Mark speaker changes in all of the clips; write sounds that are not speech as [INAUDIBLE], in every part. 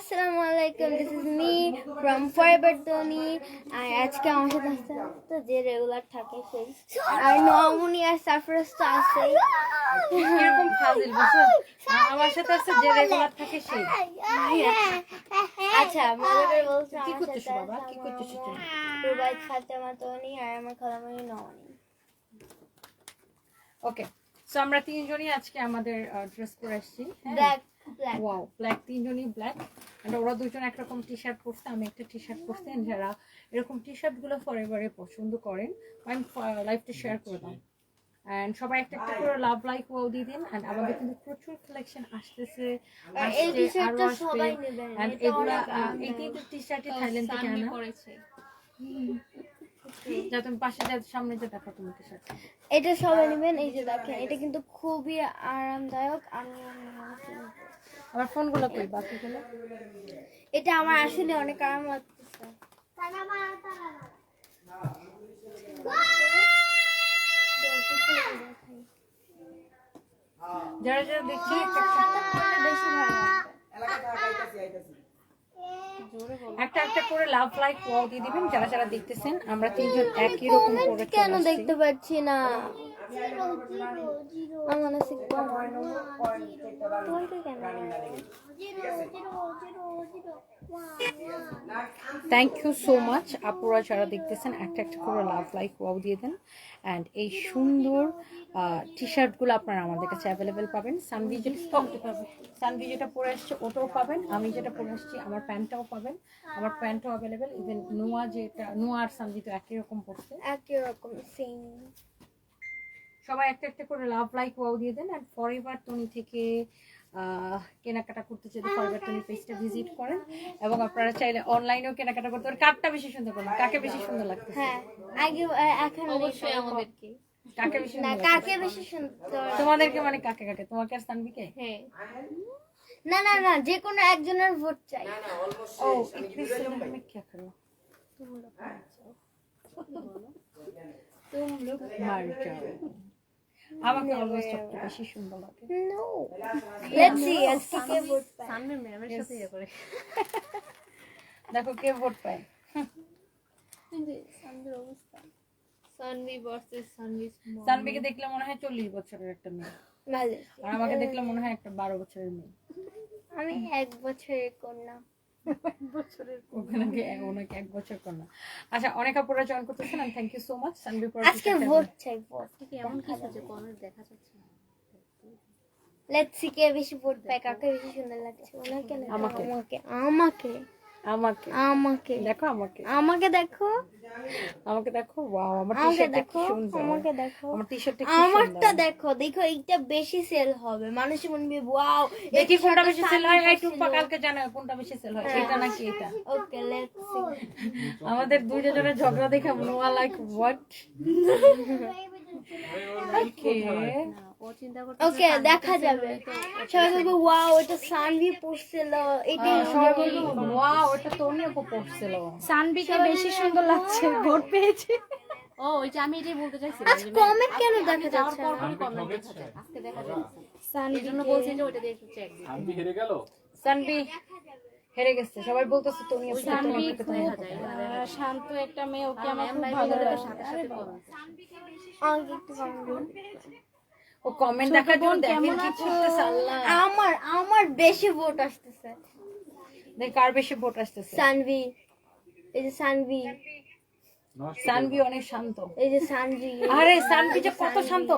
Speaker 1: আসসালামু আলাইকুম this is me from forever Tony আর আজকে আমার সাথে তো যে রেগুলার থাকে সেই। আর নমুনি আর সারফরাজ তো আছেই।
Speaker 2: কীরকম ফাজিল বুঝছ? আমার সাথে আছে যে রেগুলার থাকে সেই।
Speaker 1: আচ্ছা মজাদার বলছে
Speaker 2: কি করতেছো বাবা?
Speaker 1: আছে
Speaker 2: কি করতেছো তুমি?
Speaker 1: রুবাই ফাতেমা টনি আর আমার খালামণি নমনি
Speaker 2: ওকে সো আমরা তিনজনই আজকে আমাদের ড্রেস পরে আসছি।
Speaker 1: ব্ল্যাক ব্ল্যাক
Speaker 2: ওয়াও ব্ল্যাক তিনজনই ব্ল্যাক এন্ড ওরা দুজন একরকম টি শার্ট পরছে আমি একটা টি শার্ট and যারা এরকম টি শার্টগুলো ফরএভারে পছন্দ করেন আমি লাইভটা শেয়ার করে দাও। এন্ড সবাই একটা একটা করে লাভ লাইক ওয়াও দিয়ে দিন এন্ড আমাদের কিন্তু প্রচুর কালেকশন আসতেছে
Speaker 1: এই
Speaker 2: আরও আসবে। এগুলা তিনটে টি শার্টই থাইল্যান্ড থেকে আনা। যা তুমি পাশে যা সামনে যে দেখো তুমি টি শার্ট
Speaker 1: এটা সবাই নেবেন এই যে দেখেন এটা কিন্তু খুবই আরামদায়ক আমি
Speaker 2: আমার ফোনগুলো কই বাকিগুলো?
Speaker 1: এটা আমার আসলে অনেক আরাম লাগতেছে।
Speaker 2: যারা যারা দেখছি
Speaker 1: বেশি
Speaker 2: একটা একটা করে লাভ লাইক ওয়াও দিয়ে দিবেন যারা যারা দেখতেছেন আমরা তিনজন একই রকম করে
Speaker 1: কেন দেখতে পাচ্ছি না?
Speaker 2: থ্যাংক ইউ সো মাচ আপুরা যারা দেখতেছেন একটা একটা করে লাভ লাইক ওয়াও দিয়ে দেন। অ্যান্ড এই সুন্দর টি শার্টগুলো আপনারা আমাদের কাছে অ্যাভেলেবেল পাবেন। সানভি সানভি যেটা পরে আসছে ওটাও পাবেন। আমি যেটা পরে আসছি আমার প্যান্টটাও পাবেন। আমার প্যান্টটাও অ্যাভেলেবেল ইভেন নোয়া যেটা নোয়া আর সানভি তো একই রকম পড়ছে
Speaker 1: একই রকম সেম
Speaker 2: সবাই একটা একটা করে লাভ লাইক ওয়াও দিয়ে দেন আর ফরএভার টনি থেকে আহ, কেনাকাটা করতে চাইলে ফরএভার টনি পেজটা ভিজিট করেন এবং আপনারা চাইলে অনলাইনেও কেনাকাটা করতে পারেন কারটা বেশি সুন্দর করবেন কাকে বেশি সুন্দর লাগতেছে
Speaker 1: হ্যাঁ আগে আহ, এখন
Speaker 3: অবশ্যই আমাদেরকে
Speaker 2: কাকে বেশি
Speaker 1: না
Speaker 2: সুন্দর
Speaker 1: কাকে
Speaker 2: লাগতেছে?
Speaker 1: বেশি সুন্দর
Speaker 2: তোমাদেরকে মানে কাকে কাকে তোমাকে আর সানবিকে
Speaker 3: হ্যাঁ
Speaker 1: না না না যে কোনো একজনের ভোট চাই
Speaker 2: ও इतनी सुंदर में क्या करो तुम लोग मर जाओ আমাকে সবচেয়ে বেশি সুন্দর লাগে।
Speaker 1: নো লেটস সি আজকে কে ভোট পায়?
Speaker 3: সানবে ম্যামের সাথে ইয়ে করে। [LAUGHS]
Speaker 2: দেখো কে ভোট পায়?
Speaker 3: সানভি ভার্সেস সানভি
Speaker 2: সানবিকে দেখলে মনে হয় চল্লিশ বছরের একটা মেয়ে। আর আমাকে দেখলে মনে হয় একটা বারো বছরের মেয়ে।
Speaker 1: আমি এক বছরের কন্যা।
Speaker 2: ওখানে ওনাকে এক বছর কর আচ্ছা অনেক আপুরা join thank you so much Sanvi
Speaker 1: আজকে ভোট চাই ভোট
Speaker 3: এমন কিছু যে কমেন্ট দেখা যাচ্ছে না?
Speaker 1: লেটস সি কে বেশি ভোট পায় কাকে বেশি সুন্দর লাগছে ওনাকে না
Speaker 2: আমাকে।
Speaker 1: আমাকে। আমাকে।
Speaker 2: আমাকে। দেখো আমাকে।
Speaker 1: আমাকে দেখো।
Speaker 2: আমাকে দেখো ওয়াও আমার টি
Speaker 1: আমাকে
Speaker 2: শার্টটা কি
Speaker 1: দেখো আমাকে দেখো।
Speaker 2: আমার টি শার্টটা কি
Speaker 1: আমারটা দেখো দেখো এইটা বেশি সেল হবে। মানুষ বলবে ওয়াও
Speaker 2: দেখি কোনটা বেশি সেল হয় এই টুম্পা কালকে জানাবে কোনটা বেশি সেল হয় এটা নাকি এটা?
Speaker 1: ওকে লেটস সি
Speaker 2: আমাদের দুইটা জনের ঝগড়া দেখে নোয়া লাইক হোয়াট ওকে
Speaker 3: ও চিন্তা করতে
Speaker 1: ওকে দেখা যাবে। সবাই বলবে ওয়াও এটা সানভি পড়ছিল এটা
Speaker 2: সবাই বলব ওয়াও এটা তো পড়ছিল।
Speaker 3: সানভিকে বেশি সুন্দর লাগছে ভোট পেয়েছে। ও ওই যে আমি এটাই বলতে
Speaker 1: আজ কমেন্ট কেন দেখা যাচ্ছে
Speaker 3: পর কমেন্ট দেখা যায় আজকে দেখা যায় এই
Speaker 1: সানভি
Speaker 3: জন্য বলছি যে ওইটা দিয়ে একটু চেক দিই
Speaker 4: শান্তি হেরে গেল?
Speaker 2: সানবি হেরে গেছে সবাই বলতেছে তো নিয়ে
Speaker 3: সানভি দেখা যায়
Speaker 1: হ্যাঁ,
Speaker 3: শান্ত একটা মেয়ে ওকে আমার খুব ভালো লাগে। সাথে সাথে কমেন্ট।
Speaker 2: ও কমেন্ট দেখার জন্য দেখেন কি করতেছে আল্লাহ।
Speaker 1: আমার আমার বেশি ভোট আসতেছে।
Speaker 2: দেখ কার বেশি ভোট আসতেছে?
Speaker 1: সানভি। এই যে সানভি।
Speaker 2: সানভি অনেক শান্ত।
Speaker 1: এই যে সানভি।
Speaker 2: আরে সানভি যে কত শান্ত।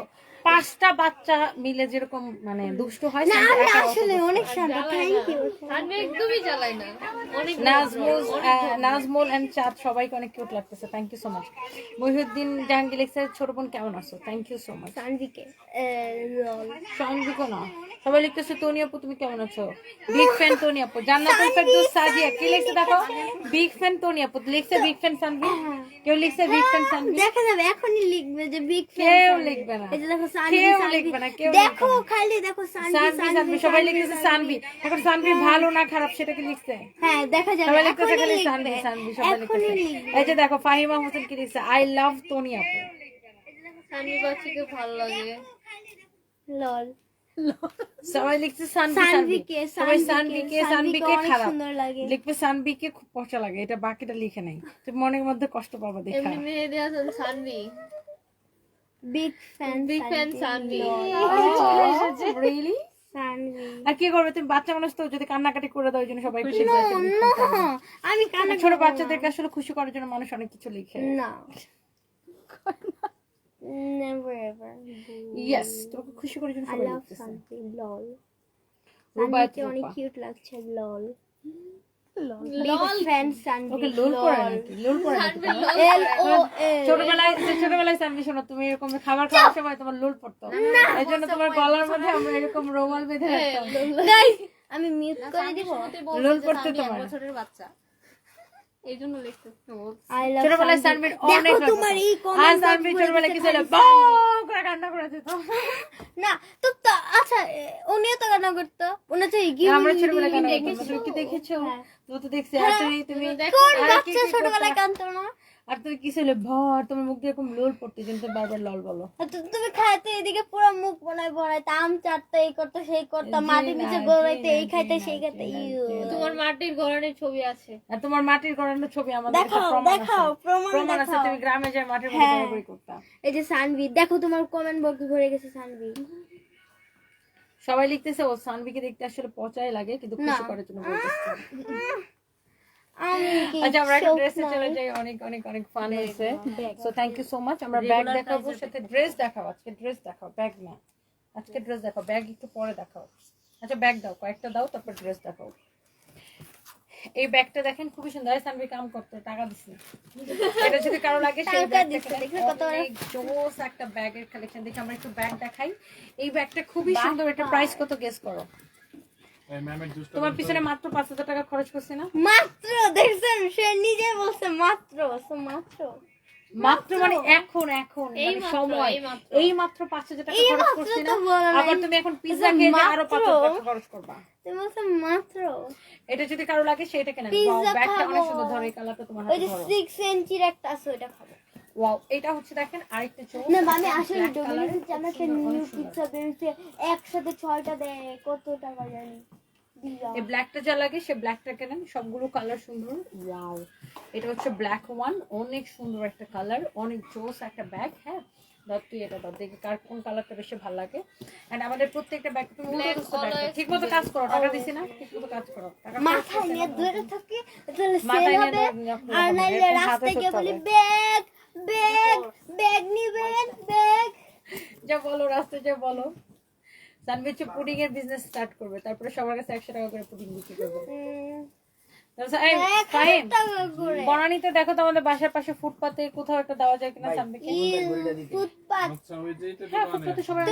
Speaker 2: পাঁচটা বাচ্চা মিলে যেরকম মানে দুষ্ট হয়
Speaker 1: না আমি আসলে অনেক শান্ত থ্যাংক ইউ
Speaker 3: সানভি একদমই জ্বালায় না। অনেক
Speaker 2: নাজমুল নাজমুল এন্ড চাঁদ সবাইকে অনেক কিউট লাগতেছে thank you so much Mohiuddin Jahangir লিখছে ছোট বোন কেমন আছো? থ্যাংক ইউ সো মাচ
Speaker 1: সানভিকে লল
Speaker 2: না। সবাই লিখতেছে তনি আপু তুমি কেমন আছো? বিগ ফ্যান তনি আপু। জান্নাতুল ফেরদৌস সাজিয়া কি লিখছে দেখো? বিগ ফ্যান তনি আপু লিখছে বিগ ফ্যান সানভি কেউ লিখছে বিগ ফ্যান সানভি
Speaker 1: দেখা যাবে এখনই লিখবে যে বিগ
Speaker 2: কেউ লিখবে না।
Speaker 1: এই যে দেখো সানভি
Speaker 2: কেউ
Speaker 1: সানভি
Speaker 2: লিখবে না কেউ
Speaker 1: দেখো খালি দেখো সানভি
Speaker 2: সানভি সানভি সবাই লিখতেছে সানভি এখন সানভি ভালো না খারাপ সেটা কি লিখছে?
Speaker 1: হ্যাঁ দেখা যাবে
Speaker 2: সবাই লিখতেছে খালি
Speaker 1: এখনই
Speaker 2: সানভি
Speaker 1: লিখবে
Speaker 2: সানভি সবাই
Speaker 1: এখনই
Speaker 2: লিখতেছে।
Speaker 1: লিখবে।
Speaker 2: এই যে দেখো ফাহিমা হোসেন কি লিখছে? আই লাভ তনি আপু
Speaker 3: সানভি বাচ্চাকে ভালো লাগে।
Speaker 1: লল।
Speaker 2: সবাই লিখছে
Speaker 1: সানভিকে
Speaker 2: সবাই
Speaker 1: সানভিকে
Speaker 2: সানভিকে খারাপ। লিখবে সানভিকে খুব পচা লাগে এটা বাকিটা লিখে নাই। তুমি মনের মধ্যে কষ্ট পাবা দেখা।
Speaker 3: এমনি Mehedi
Speaker 1: Hasan Sanvi.
Speaker 3: Big fan fan
Speaker 2: Sanvi.
Speaker 1: Really [LAUGHS]
Speaker 2: আর কি করবে? তুমি বাচ্চা মানুষ তো যদি কান্নাকাটি করে দাও ওই জন্য সবাই খুশি
Speaker 1: আমি কানে
Speaker 2: ছোট বাচ্চাদেরকে আসলে খুশি করার জন্য মানুষ অনেক কিছু লিখে।
Speaker 1: না? নেভার এভার
Speaker 2: ইয়েস তোমাকে খুশি করার জন্য সবাই
Speaker 1: লাভ
Speaker 2: লিখতেছে
Speaker 1: সানভি লল
Speaker 2: রুবায়ত
Speaker 1: অনেক কিউট লাগছে লল
Speaker 2: ছোটবেলায় ছোটবেলায় শোনো তুমি এরকম খাবার খাওয়ার সময় তোমার লোল পড়তো। এই জন্য তোমার গলার মধ্যে আমরা এরকম রোমাল বেঁধে রাখতাম।
Speaker 1: আমি মিউট করে দিব?
Speaker 2: লোল তোমার।
Speaker 3: বছরের বাচ্চা। এই জন্য লিখতেছে
Speaker 1: আই লাভ
Speaker 2: ছোটবেলায় কান্ত অনেক
Speaker 1: তোমার এই কমেন্ট
Speaker 2: সানমির ছোটবেলায় কি ছিল বউ করে কান্না করে দিত
Speaker 1: না তো আচ্ছা উনিও তো করতো? উনি তো ইগি
Speaker 2: আমরা ছোটবেলায় কান্না করতাম। কি দেখেছ? তো দেখছি। তুমি তুমি
Speaker 1: কোন বাচ্চা ছোটবেলায়? না
Speaker 2: আর তুমি কি ছিল ভর তোমার মুখ দিয়ে এরকম লোল পড়তে যেন তুমি বারবার লল বলো।
Speaker 1: আর তু- তুমি খাইতে এদিকে পুরো মুখ বনায় বনাইতে আম চাটতে এই করতে সেই করতে মাটির নিচে গড়াইতে এই খাইতে সেই খাইতে ইউ।
Speaker 3: তোমার মাটির ঘরের ছবি আছে।
Speaker 2: আর তোমার মাটির গড়ানো ছবি আমাদের কাছে
Speaker 1: দেখাও
Speaker 2: প্রমাণ
Speaker 1: দেখাও
Speaker 2: আছে
Speaker 1: প্রমাণ
Speaker 2: প্রমাণ আছে
Speaker 1: দেখাও।
Speaker 2: তুমি গ্রামে যায় মাটির মধ্যে
Speaker 1: হ্যাঁ।
Speaker 2: ঘোরাঘুরি করতা।
Speaker 1: এই যে সানভি দেখো তোমার কমেন্ট বক্স ভরে গেছে সানভি।
Speaker 2: সবাই লিখতেছে ও সানভিকে দেখতে আসলে পচাই লাগে কিন্তু খুশি। করার জন্য বলতেছে। [LAUGHS] আচ্ছা আমরা একটা
Speaker 1: শোক
Speaker 2: ড্রেসে চলে যাই অনেক অনেক অনেক ফান হয়েছে। So thank you so much আমরা ব্যাগ দেখাবো সাথে ড্রেস দেখাও আজকে ড্রেস দেখাও ব্যাগ না। আজকে ড্রেস দেখাও ব্যাগ একটু পরে দেখাও। আচ্ছা ব্যাগ দাও কয়েকটা দাও তারপর ড্রেস দেখাও। এই ব্যাগটা দেখেন খুবই সুন্দর। সানভি কাম করতে টাকা দিছি এটা যদি কারও লাগে সেই? অনেক জোস একটা ব্যাগের কালেকশন দেখি আমরা একটু ব্যাগ দেখাই। এই ব্যাগটা খুবই সুন্দর এটা প্রাইস কত গেস করো? তোমার পিছনে মাত্র পাঁচ হাজার টাকা খরচ করছি না?
Speaker 1: মাত্র দেখছেন? সে নিজে বলছে মাত্র মাত্র।
Speaker 2: মাত্র মানে এখন এখন।
Speaker 3: এই
Speaker 2: মানে সময়।
Speaker 3: এই মাত্র।
Speaker 2: পাঁচ হাজার টাকা খরচ করছি না। আবার তুমি এখন পিজ্জা
Speaker 1: আচ্ছা,
Speaker 2: খেয়ে আরও পাঁচ হাজার টাকা খরচ করবা।
Speaker 1: তুমি বলছে মাত্র।
Speaker 2: এটা যদি কারও লাগে সেটা কেন
Speaker 1: Pizza
Speaker 2: ব্যাগটা অনেক সুন্দর ধরো এই কালারটা তোমার
Speaker 1: ওই যে
Speaker 2: ধরো।
Speaker 1: সিক্স ইঞ্চির একটা আছে ওইটা খাব।
Speaker 2: ওয়াও এটা হচ্ছে দেখেন আরেকটা চোখ।
Speaker 1: না আমি আসলে নিউ বেরিয়েছে একসাথে ছয়টা দেয় কত টাকা জানি।
Speaker 2: এই ব্ল্যাকটা যা লাগে সে ব্ল্যাকটা কেনেন সবগুলো কালার সুন্দর। ওয়াও এটা হচ্ছে ব্ল্যাক ওয়ান অনেক সুন্দর একটা কালার অনেক জোস একটা ব্যাগ হ্যাঁ? তুই এটা দেখি কার কোন কালারটা বেশি ভালো লাগে। এন্ড আমাদের প্রত্যেকটা ব্যাগ তুমি ঠিক মতো কাজ করো টাকা দিছি না ঠিক মতো কাজ করো। টাকা
Speaker 1: মাথায় নিয়ে। ধরে থাকে তাহলে সেল হবে আর নাইলে রাস্তায় গিয়ে বলি ব্যাগ ব্যাগ ব্যাগ নিবেন ব্যাগ।
Speaker 2: যা বলো রাস্তায় যা বলো। সানবিচ পুডিং এর বিজনেস স্টার্ট করবে। তারপরে সবার কাছে একশো টাকা করে পুডিং বিক্রি করবে। বনানীতে দেখো তো আমাদের বাসার পাশে ফুটপাতে কোথাও একটা দেওয়া যায় কিনা
Speaker 1: ফুটপাত।
Speaker 4: আচ্ছা ওই যে এটা
Speaker 2: হ্যাঁ ফুটপাতে সবাই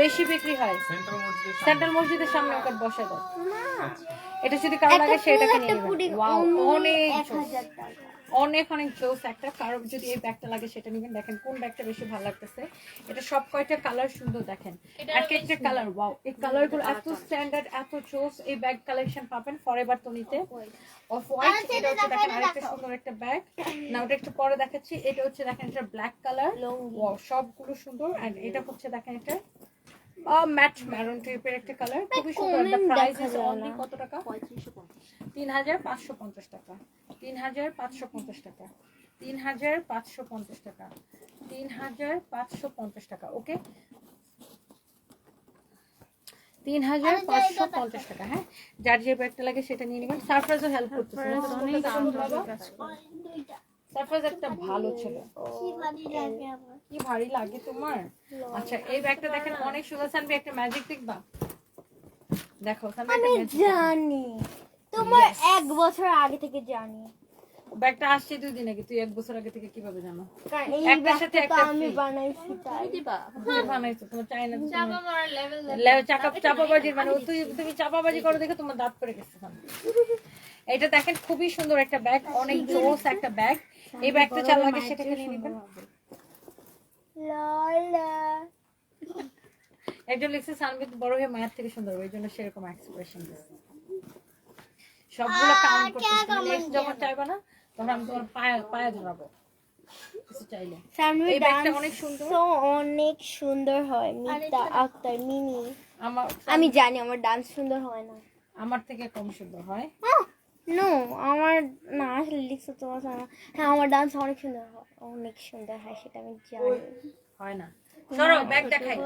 Speaker 2: বেশি বিক্রি হয়।
Speaker 4: সেন্ট্রাল মসজিদের সামনে।
Speaker 2: সেন্ট্রাল মসজিদের সামনে ওকে বসে দাও এটা যদি কারও লাগে সেটাকে নিয়ে নেবেন। ওয়াও অনেক অনেক অনেক জোস একটা কারও যদি এই ব্যাগটা লাগে সেটা নেবেন। দেখেন কোন ব্যাগটা বেশি ভালো লাগতেছে। এটা সব কয়টা কালার সুন্দর দেখেন। এক একটা কালার ওয়াও এই কালারগুলো এত স্ট্যান্ডার্ড এত জোস এই ব্যাগ কালেকশন পাবেন ফরএভার তনিতে অফ হোয়াইট এটা হচ্ছে দেখেন আরেকটা সুন্দর একটা ব্যাগ না ওটা একটু পরে দেখাচ্ছি। এটা হচ্ছে দেখেন এটা ব্ল্যাক কালার ওয়াও সবগুলো সুন্দর। এন্ড এটা হচ্ছে দেখেন এটা। ম্যাট ম্যারুন টাইপের একটা কালার খুবই সুন্দর। প্রাইস ইজ অনলি কত টাকা? তিন হাজার পাঁচশো পঞ্চাশ টাকা। তিন হাজার পাঁচশো পঞ্চাশ টাকা। তিন হাজার পাঁচশো পঞ্চাশ টাকা। তিন হাজার পাঁচশো পঞ্চাশ টাকা ওকে তিন হাজার পাঁচশো পঞ্চাশ টাকা হ্যাঁ? যার যে ব্যাগটা লাগে সেটা নিয়ে নেবেন। সারপ্রাইজও হেল্প করতেছে। সারপ্রাইজ একটা ভালো ছিল। কি ভারী লাগে তোমার? আচ্ছা এই ব্যাগটা দেখেন অনেক সুন্দর। সানবি একটা ম্যাজিক দেখবা? দেখো সানবি
Speaker 1: আমি জানি। তোমার এক বছর আগে থেকে জানি।
Speaker 2: ব্যাগটা আসছে দুই দিন আগে। তুই এক বছর আগে থেকে কীভাবে জানো?
Speaker 1: এই
Speaker 2: একটার সাথে একটা
Speaker 1: আমি বানাইছি তাই।
Speaker 3: দিবা?
Speaker 2: তুমি বানাইছো তোমার চাইনা
Speaker 3: চাপা মারার লেভেল
Speaker 2: চাকা চাপাবাজির মানে তুই তুমি চাপাবাজি করো দেখে তোমার দাঁত পড়ে গেছে। এটা দেখেন খুবই সুন্দর একটা ব্যাগ অনেক জোস একটা ব্যাগ। এই ব্যাগটা চাল লাগে সেটাকে নিয়ে নিবেন। একজন লিখছে বড় হয়ে মায়ের থেকে সুন্দর। এই জন্য সেরকম এক্সপ্রেশন দিচ্ছে। সবগুলো কাউন্ট করতে যখন চাইবা না তখন আমি তোমার পায়ে পায়ে ধরাবো। অনেক সুন্দর।
Speaker 1: হয় মিতা আক্তার মিনি আমি জানি আমার ডান্স সুন্দর হয় না।
Speaker 2: আমার থেকে কম সুন্দর হয়।
Speaker 1: নো আমার না আসলে লিখছো সামনে হ্যাঁ আমার ডান্স অনেক সুন্দর হয় অনেক সুন্দর হয় সেটা আমি জানি।
Speaker 2: হয় না। সরো ব্যাগ দেখাই।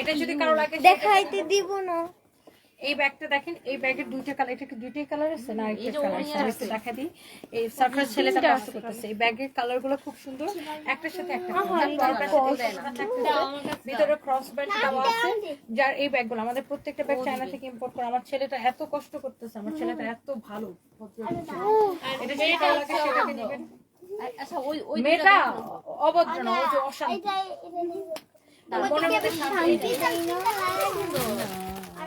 Speaker 2: এটা যদি কারও লাগে
Speaker 1: দেখাইতে দিব না।
Speaker 2: এই ব্যাগটা দেখেন এই ব্যাগের দুইটা কালার এটা কি দুইটাই কালার আছে না একটা কালার আছে। দেখা দিই। এই সার্ফাস ছেলেটা কষ্ট করতেছে। এই ব্যাগের কালারগুলো খুব সুন্দর। একটার সাথে একটা ভিতরে ক্রস বেল্ট দেওয়া আছে। যার এই ব্যাগগুলো আমাদের প্রত্যেকটা ব্যাগ চায়না থেকে ইম্পোর্ট করা। আমার ছেলেটা এত কষ্ট করতেছে আমার ছেলেটা এত ভালো। এটা যদি ভালো লাগে সেটাকে নেবেন।
Speaker 3: আচ্ছা ওই ওই
Speaker 2: মেয়েটা অভদ্র না ওই যে অশান্ত।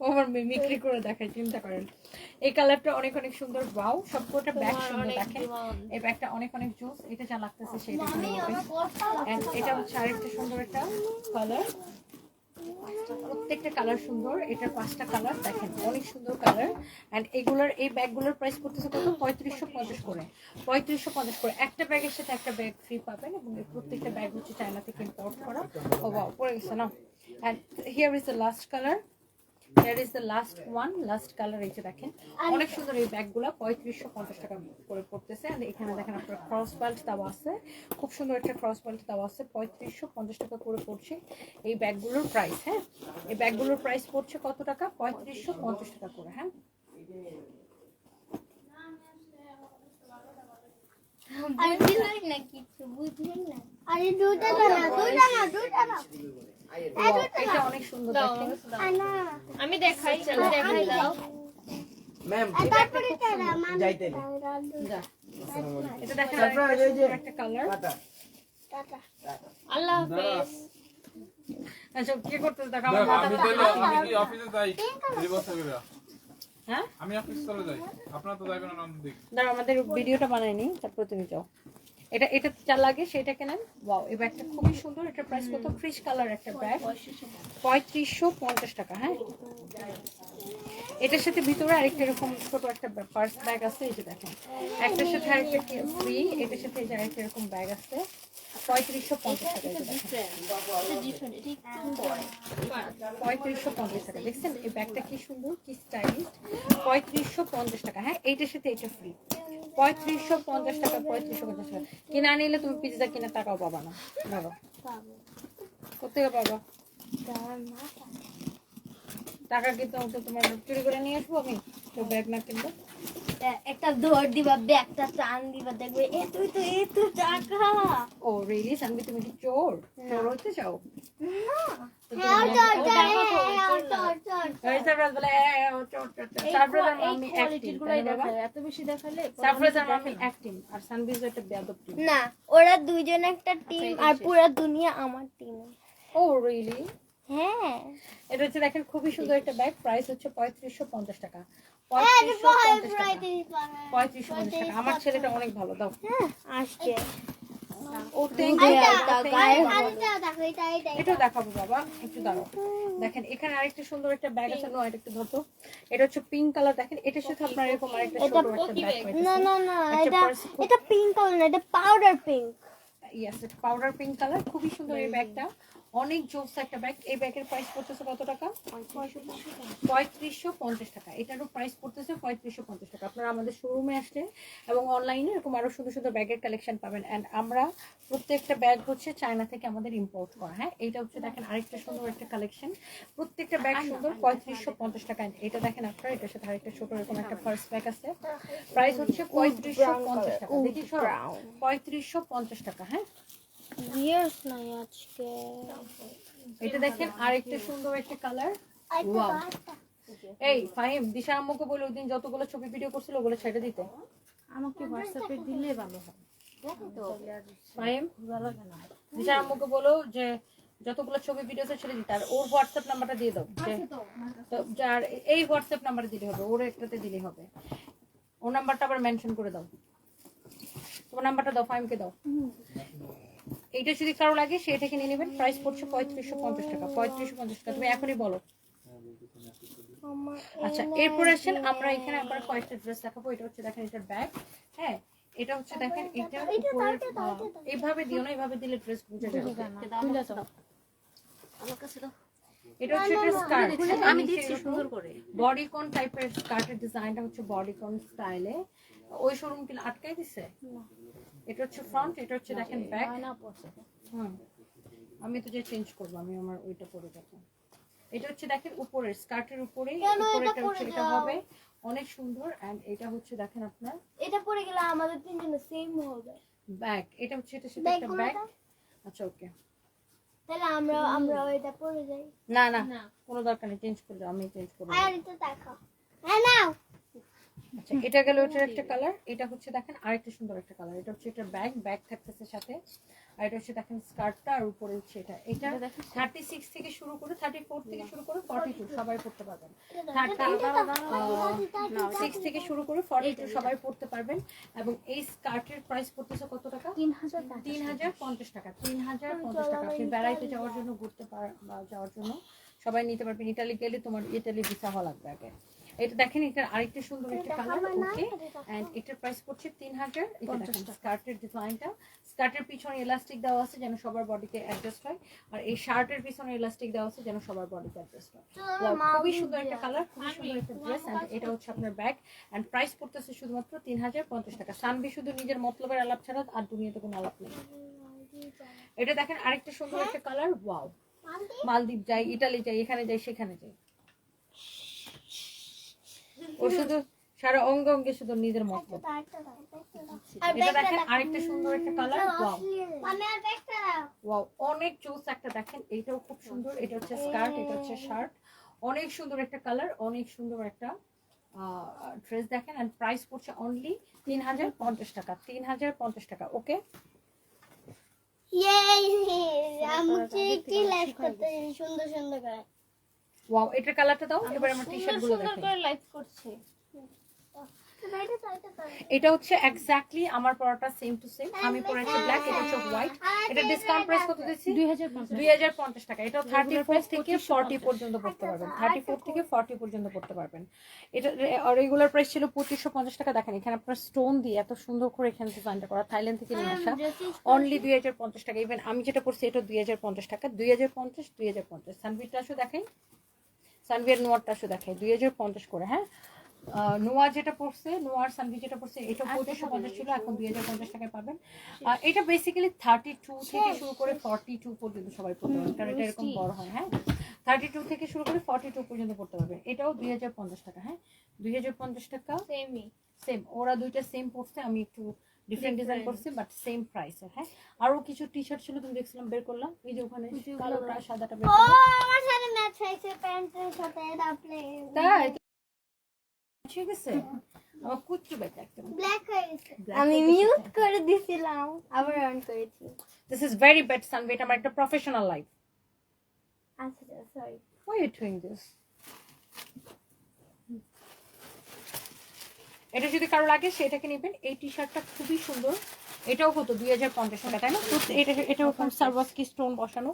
Speaker 2: ও আমার মিমিক্রি করে দেখায় চিন্তা করেন। এই কালারটা অনেক অনেক সুন্দর। ওয়াও সবকটা ব্যাগ সুন্দর দেখেন। এই ব্যাগটা অনেক অনেক জোস এটা যা লাগতেছে সেটা And এটা হচ্ছে আরেকটা সুন্দর একটা কালার প্রত্যেকটা কালার সুন্দর এটার পাঁচটা কালার দেখেন অনেক সুন্দর কালার এন্ড এগুলোর এই ব্যাগগুলোর প্রাইস করতেছে কত? পঁয়ত্রিশশো পঞ্চাশ করে। পঁয়ত্রিশশো পঞ্চাশ করে। একটা ব্যাগের সাথে একটা ব্যাগ ফ্রি পাবেন এবং প্রত্যেকটা ব্যাগ হচ্ছে চায়না থেকে ইম্পোর্ট করা। ও বাও পড়ে গেছে না? And here is the last colour here is the last one last colour এই যে দেখেন অনেক সুন্দর এই ব্যাগগুলো পঁয়ত্রিশশো পঞ্চাশ টাকা করে পড়তেছে। আর এখানে দেখেন আপনার ক্রস বেল্ট দেওয়া আছে খুব সুন্দর একটা ক্রস বেল্ট দেওয়া আছে পঁয়ত্রিশশো পঞ্চাশ টাকা করে পড়ছে এই ব্যাগগুলোর প্রাইস হ্যাঁ? এই ব্যাগগুলোর প্রাইস পড়ছে কত টাকা? পঁয়ত্রিশশো পঞ্চাশ টাকা করে হ্যাঁ?
Speaker 1: আরে দুটা না দুটা না দুটা না। আমি দেখাই আল্লাহ
Speaker 2: আচ্ছা কি করতেছে দেখো
Speaker 5: আমি
Speaker 2: মাথা
Speaker 5: তাহলে আমি কি অফিসে যাই বছর আমি অফিসে চলে যাই তো
Speaker 2: আমাদের ভিডিওটা বানাইনি তারপর তুমি যাও। এটা এটা যা লাগে সেটা কেনেন ওয়াও এই ব্যাগটা খুবই সুন্দর। এটা প্রাইস কত? ফ্রিজ কালার একটা ব্যাগ পঁয়ত্রিশশো পঞ্চাশ। টাকা হ্যাঁ? এটার সাথে ভিতরে আরেকটা এরকম ছোট একটা পার্স ব্যাগ আছে এই যে দেখেন। একটার সাথে আরেকটা ফ্রি এটার সাথে এই যে আরেকটা এরকম ব্যাগ আছে। পঁয়ত্রিশশো পঞ্চাশ টাকা এই যে দেখেন
Speaker 3: ডিফারেন্ট এটা একটু পরে
Speaker 2: পঁয়ত্রিশশো পঞ্চাশ টাকা। দেখছেন এই ব্যাগটা কি সুন্দর কি স্টাইলিশ পঁয়ত্রিশশো পঞ্চাশ টাকা। হ্যাঁ এইটার সাথে এটা ফ্রি পঁয়ত্রিশশো পঞ্চাশ টাকা পঁয়ত্রিশশো পঞ্চাশ টাকা। কিনা নিলে তুমি পিৎজা কিনে টাকাও পাবা না। বাবা কোথেকে পাবা? টাকা কিন্তু তোমার চুরি করে নিয়ে আসব আমি। তো ব্যাগ না কিনবো
Speaker 1: একটা ধর দিবা ব্যাগটা টান দিবা দেখবে এ তুই তো এ তো টাকা।
Speaker 2: ও রিলি সানবি তুমি কি চোর? চোর হইতে চাও?
Speaker 1: না। ওরা দুইজন একটা টিম আর পুরো দুনিয়া আমার টিম
Speaker 2: ও রিলি
Speaker 1: হ্যাঁ।
Speaker 2: এটা হচ্ছে দেখেন খুবই সুন্দর একটা ব্যাগ প্রাইস হচ্ছে পঁয়ত্রিশশো পঞ্চাশ টাকা। পঁয়ত্রিশশো পঞ্চাশ টাকা। পঁয়ত্রিশশো পঞ্চাশ টাকা। আমার ছেলেটা অনেক ভালো দাও।
Speaker 1: হ্যাঁ আসছে।
Speaker 2: ও দেখাবো বাবা। একটু দাঁড়াও। দেখেন এখানে আরেকটা সুন্দর একটা ব্যাগ আছে। নো একটা ধরতো। এটা হচ্ছে পিঙ্ক কালার দেখেন এটার সাথে আপনার এরকম আরেকটা ছোট একটা ব্যাগ
Speaker 1: না না না এটা এটা পিঙ্ক কালার না এটা পাউডার পিঙ্ক
Speaker 2: ইয়েস এটা পাউডার পিঙ্ক কালার খুবই সুন্দর এই ব্যাগটা অনেক জোস একটা ব্যাগ এই ব্যাগের প্রাইস পড়তেছে কত টাকা? পঁয়ত্রিশশো পঞ্চাশ টাকা। এটারও প্রাইস পড়তেছে পঁয়ত্রিশশো পঞ্চাশ টাকা। আপনারা আমাদের শোরুমে আসলে এবং অনলাইনে এরকম আরও সুন্দর সুন্দর ব্যাগের কালেকশন পাবেন। অ্যান্ড আমরা প্রত্যেকটা ব্যাগ হচ্ছে চায়না থেকে আমাদের ইম্পোর্ট করা হ্যাঁ? এইটা হচ্ছে দেখেন আরেকটা সুন্দর একটা কালেকশন প্রত্যেকটা ব্যাগ সুন্দর পঁয়ত্রিশশো পঞ্চাশ টাকা। এটা দেখেন আপনারা এটার সাথে আরেকটা ছোট এরকম একটা ফার্স্ট ব্যাগ আছে। প্রাইস হচ্ছে পঁয়ত্রিশশো পঞ্চাশ টাকা। দেখি পঁয়ত্রিশশো পঞ্চাশ টাকা হ্যাঁ?
Speaker 1: ইয়ার্স নাই আজকে।
Speaker 2: এটা দেখেন আরেকটা সুন্দর একটা কালার ওয়াও এই ফাহিম দিশা আম্মুকে বলে ওই দিন যতগুলো ছবি ভিডিও করছিল ওগুলো ছেড়ে দিতে।
Speaker 3: আমাকে হোয়াটসঅ্যাপে দিলে ভালো হয়।
Speaker 2: ফাহিম? দিশা আম্মুকে বলো যে যতগুলো ছবি ভিডিওতে ছেড়ে দিতে আর ওর হোয়াটসঅ্যাপ নাম্বারটা দিয়ে দাও। যার এই হোয়াটসঅ্যাপ নাম্বারে দিলে হবে ওর একটাতে দিলে হবে। ওর নাম্বারটা আবার মেনশন করে দাও। তোমার নাম্বারটা দাও ফাইমকে দাও। এইটা যদি কারও লাগে সেটাকে নিয়ে নেবেন। প্রাইস পড়ছে পঁয়ত্রিশশো পঞ্চাশ টাকা। পঁয়ত্রিশশো পঞ্চাশ টাকা। তুমি এখনই বলো। আচ্ছা এরপর আসেন আমরা এখানে আবার কয়েকটা ড্রেস দেখাবো। এটা হচ্ছে দেখেন এটার ব্যাগ হ্যাঁ এটা হচ্ছে দেখেন এটা এইভাবে দিও না এইভাবে দিলে ড্রেস বুঝে যাবে
Speaker 3: আমার কাছে দাও।
Speaker 2: এটা হচ্ছে একটা স্কার্ট
Speaker 3: আমি দিচ্ছি সুন্দর করে।
Speaker 2: বডিকন টাইপের স্কার্টের ডিজাইনটা হচ্ছে বডিকন স্টাইলে ওই শোরুম কি আটকাই দিছে? এটা হচ্ছে ফ্রন্ট এটা হচ্ছে দেখেন ব্যাক হুম। আমি তো যে চেঞ্জ করব আমি আমার ওইটা পরে যাব এটা হচ্ছে দেখেন উপরের স্কার্টের উপরে উপরেটা হচ্ছে এটা হবে। অনেক সুন্দর এন্ড এটা হচ্ছে দেখেন আপনার
Speaker 1: এটা পরে গেলে আমাদের তিনজনের সেম হবে।
Speaker 2: ব্যাগ এটা হচ্ছে এটা
Speaker 1: Bag
Speaker 2: একটা
Speaker 1: দাও।
Speaker 2: আচ্ছা ওকে
Speaker 1: তাহলে আমরা আমরা ওইটা পরে যাই।
Speaker 2: না না কোনো দরকার নেই চেঞ্জ করে দাও আমি চেঞ্জ করব।
Speaker 1: আর এটা দেখো। হ্যাঁ নাও।
Speaker 2: আচ্ছা এটা গেল ওটার একটা কালার এটা হচ্ছে দেখেন আরেকটা সুন্দর একটা কালার এটা হচ্ছে এটা ব্যাগ ব্যাগ থাকতেছে সাথে আর এটা হচ্ছে দেখেন স্কার্টটা আর উপরে হচ্ছে এটা। এটা থার্টি সিক্স থেকে শুরু করে থার্টি ফোর থেকে শুরু করে ফর্টি টু সবাই পড়তে পারবেন। সিক্স থেকে শুরু করে ফর্টি টু সবাই পড়তে পারবেন। এবং এই স্কার্টের প্রাইস পড়তেছে কত টাকা?
Speaker 3: তিন হাজার
Speaker 2: তিন হাজার পঞ্চাশ টাকা তিন হাজার পঞ্চাশ টাকা। আপনি বেড়াইতে যাওয়ার জন্য ঘুরতে পার যাওয়ার জন্য সবাই নিতে পারবেন। ইটালি গেলে তোমার ইটালি ভিসা হওয়া লাগবে আগে। এটা দেখেন এটার আরেকটা সুন্দর একটা কালার ওকে এন্ড এটার প্রাইস পড়ছে তিন হাজার এটা দেখেন স্কার্টের ডিজাইনটা স্কার্টের পিছনে এলাস্টিক দেওয়া আছে যেন সবার বডিতে অ্যাডজাস্ট হয়। আর এই শার্টের পিছনে এলাস্টিক দেওয়া আছে যেন সবার বডিতে অ্যাডজাস্ট হয়। খুবই সুন্দর একটা কালার খুবই সুন্দর একটা ড্রেস এন্ড এটা হচ্ছে আপনার ব্যাগ এন্ড প্রাইস পড়তেছে শুধুমাত্র তিন হাজার পঞ্চাশ টাকা। সানবি শুধু নিজের মতলবের আলাপ ছাড়া আর দুনিয়াতে কোনো আলাপ নেই। এটা দেখেন আরেকটা সুন্দর একটা কালার ওয়াও মালদ্বীপ যাই ইটালি যাই এখানে যাই সেখানে যাই। ও শুধু সারা অঙ্গ অঙ্গে শুধু নিজের এটা দেখেন আরেকটা সুন্দর একটা কালার ওয়াও ওয়াও অনেক জোস একটা দেখেন এইটাও খুব সুন্দর এটা হচ্ছে স্কার্ট এটা হচ্ছে শার্ট অনেক সুন্দর একটা কালার অনেক সুন্দর একটা ড্রেস দেখেন। এন্ড প্রাইস পড়ছে অনলি তিন হাজার পঞ্চাশ টাকা তিন হাজার পঞ্চাশ টাকা ওকে
Speaker 1: কি লাইভ করতে সুন্দর সুন্দর করে।
Speaker 2: ওয়াও এটার কালারটা দাও। এবার আমার টি শার্টগুলো দেখেন
Speaker 3: লাইভ করছে।
Speaker 1: এটা
Speaker 2: হচ্ছে এক্স্যাক্টলি আমার পরাটা সেম টু সেম আমি পরেছি ব্ল্যাক এটা হচ্ছে হোয়াইট এটা ডিসকাউন্ট প্রাইস কত দিচ্ছি
Speaker 3: দুই হাজার পঞ্চাশ
Speaker 2: দুই হাজার পঞ্চাশ টাকা। এটা থেকে ফর্টি পর্যন্ত পড়তে পারবেন। থার্টি ফোর থেকে ফর্টি পর্যন্ত পড়তে পারবেন। এটা রেগুলার প্রাইস ছিল পঁচিশশো পঞ্চাশ টাকা। দেখেন এখানে আপনার স্টোন দিয়ে এত সুন্দর করে এখানে ডিজাইনটা করা। থাইল্যান্ড থেকে নিয়ে আসা। অনলি দুই হাজার পঞ্চাশ টাকা। ইভেন আমি যেটা পড়ছি এটা দুই হাজার পঞ্চাশ টাকা। দুই হাজার পঞ্চাশ দুই হাজার পঞ্চাশ। সানভিরটা আসো দেখাই সানভির নোয়ারটা আসো দেখাই দুই হাজার পঞ্চাশ করে হ্যাঁ? নোয়া যেটা পড়ছে নোয়ার সানভি যেটা পড়ছে এটা পঁচিশশো পঞ্চাশ ছিল এখন দুই হাজার পঞ্চাশ টাকায় পাবেন। এটা বেসিক্যালি থার্টি টু থেকে শুরু করে ফর্টি টু পর্যন্ত সবাই পড়তে পারবেন কারণ এটা এরকম বড় হয় হ্যাঁ? থার্টি টু থেকে শুরু করে ফর্টি টু পর্যন্ত পড়তে পারবে এটাও দুই হাজার পঞ্চাশ টাকা হ্যাঁ? দুই হাজার পঞ্চাশ টাকা
Speaker 1: সেমই
Speaker 2: সেম ওরা দুইটা সেম পড়ছে আমি একটু ডিফারেন্ট ডিজাইন করছি বাট সেম প্রাইসের হ্যাঁ? আরও কিছু টি শার্ট ছিল তুমি দেখছিলাম বের করলাম এই যে ওখানে কালোটা সাদাটা বের
Speaker 1: ও
Speaker 2: করলাম।
Speaker 1: আমার সাথে ম্যাচ হয়েছে প্যান্টের সাথে এটা প্লে
Speaker 2: তাই ঠিক আছে আমার কুচ্চু বেটা একদম।
Speaker 1: ব্ল্যাক হয়ে গেছে। আমি মিউট করে দিছিলাম আবার অন করেছি।
Speaker 2: This is very bad Sanvi এটা আমার একটা প্রফেশনাল লাইফ
Speaker 1: আচ্ছা sorry
Speaker 2: Why are you doing এটা যদি কারও লাগে সেটাকে নেবেন। এই টি শার্টটা খুবই সুন্দর। এটাও হতো দুই হাজার পঞ্চাশ টাকা তাই না? এটা এটা ওরকম সার্ভাসকি স্টোন বসানো।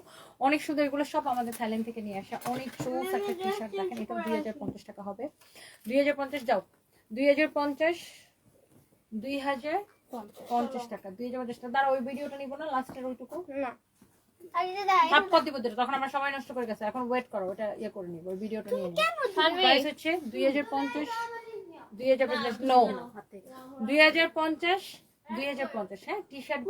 Speaker 2: অনেক সুন্দর এগুলো সব আমাদের থাইল্যান্ড থেকে নিয়ে আসা। অনেক চোস একটা টি শার্ট দেখেন এটাও দুই হাজার পঞ্চাশ টাকা হবে। দুই হাজার পঞ্চাশ যাও। দুই হাজার পঞ্চাশ দুই হাজার পঞ্চাশ টাকা দুই হাজার পঞ্চাশ টাকা। দাঁড়া ওই ভিডিওটা নিবো না লাস্টের ওইটুকু।
Speaker 1: না।
Speaker 2: কর দিব তখন আমরা সময় নষ্ট করে গেছে। এখন ওয়েট করো ওটা ইয়ে করে নিবো ওই ভিডিওটা নিয়ে হচ্ছে দুই হাজার পঞ্চাশ। দুই হাজার পঞ্চাশ নো দুই হাজার পঞ্চাশ দুই হাজার পঞ্চাশ হ্যাঁ টি শার্ট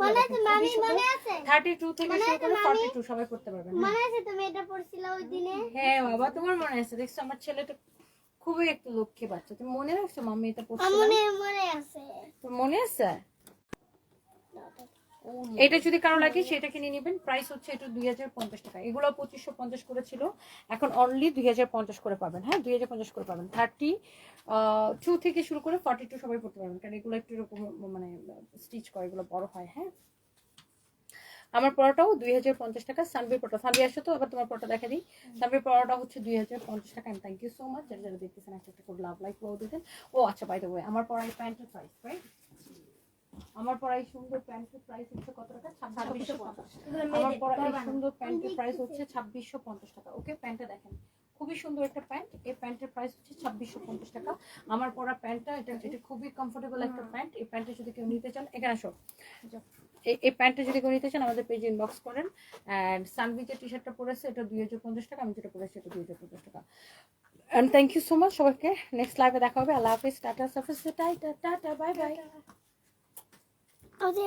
Speaker 1: মামি আছে?
Speaker 2: থার্টি টু থেকে শুরু করে ফর্টি টু সবাই করতে পারবেন হ্যাঁ।
Speaker 1: মনে আছে তুমি এটা পড়ছিলে ওই দিনে?
Speaker 2: হ্যাঁ বাবা তোমার মনে আছে? দেখছ আমার ছেলেটা খুবই একটু লক্ষ্যে বাচ্চা। তুমি মনে রাখছো মাম্মি এটা
Speaker 1: মনে মনে আছে।
Speaker 2: তো মনে আছে? এটা যদি কারও লাগে সেটা কিনে নেবেন। প্রাইস হচ্ছে এটা দুই হাজার পঞ্চাশ টাকা। এগুলো পঁচিশশো পঞ্চাশ করে ছিল। এখন অনলি দুই হাজার পঞ্চাশ করে পাবেন। হ্যাঁ দুই হাজার পঞ্চাশ করে পাবেন। থার্টি টু থেকে শুরু করে ফর্টি টু সবাই পড়তে পারবেন। কারণ এগুলো একটু এরকম মানে স্টিচ করে, এগুলো বড় হয়। হ্যাঁ। আমার পড়াটাও দুই হাজার পঞ্চাশ টাকা। সানভির পড়া সানভি, আসো তো। এবার তোমার পড়াটা দেখা দিই। সানভির পড়াটা হচ্ছে দুই হাজার পঞ্চাশ টাকা। থ্যাংক ইউ সো মাচ যারা যারা দেখতেছেন একটা করে লাভ লাইক দিতেন। ও আচ্ছা বাই দ্য ওয়ে আমার পড়াই প্যান্টের প্রাইস রাইট আমার পড়াই সুন্দর প্যান্টের প্রাইস হচ্ছে কত টাকা? ছাব্বিশশো পঞ্চাশ আমার পরা এই সুন্দর প্যান্টের প্রাইস হচ্ছে ছাব্বিশশো পঞ্চাশ টাকা। ওকে প্যান্টটা দেখেন। খুবই সুন্দর একটা প্যান্ট। এই প্যান্টের প্রাইস হচ্ছে ছাব্বিশশো পঞ্চাশ টাকা। আমার পরা প্যান্টটা এটা এটা খুবই কমফোর্টেবল একটা প্যান্ট। এই প্যান্টটা যদি কেউ নিতে চান এখানে আসো। এই প্যান্টটা যদি কেউ নিতে চান আমাদের পেজে ইনবক্স করেন। অ্যান্ড সানভি যে টি শার্টটা পরেছে এটা দুই হাজার পঞ্চাশ টাকা। আমি যেটা পরেছি এটা দুই হাজার পঞ্চাশ টাকা। And thank you so much সবাইকে। নেক্সট লাইভে দেখা হবে। আল্লাহ হাফিজ। Tata Safi's tata tata bye bye
Speaker 1: Oh, there.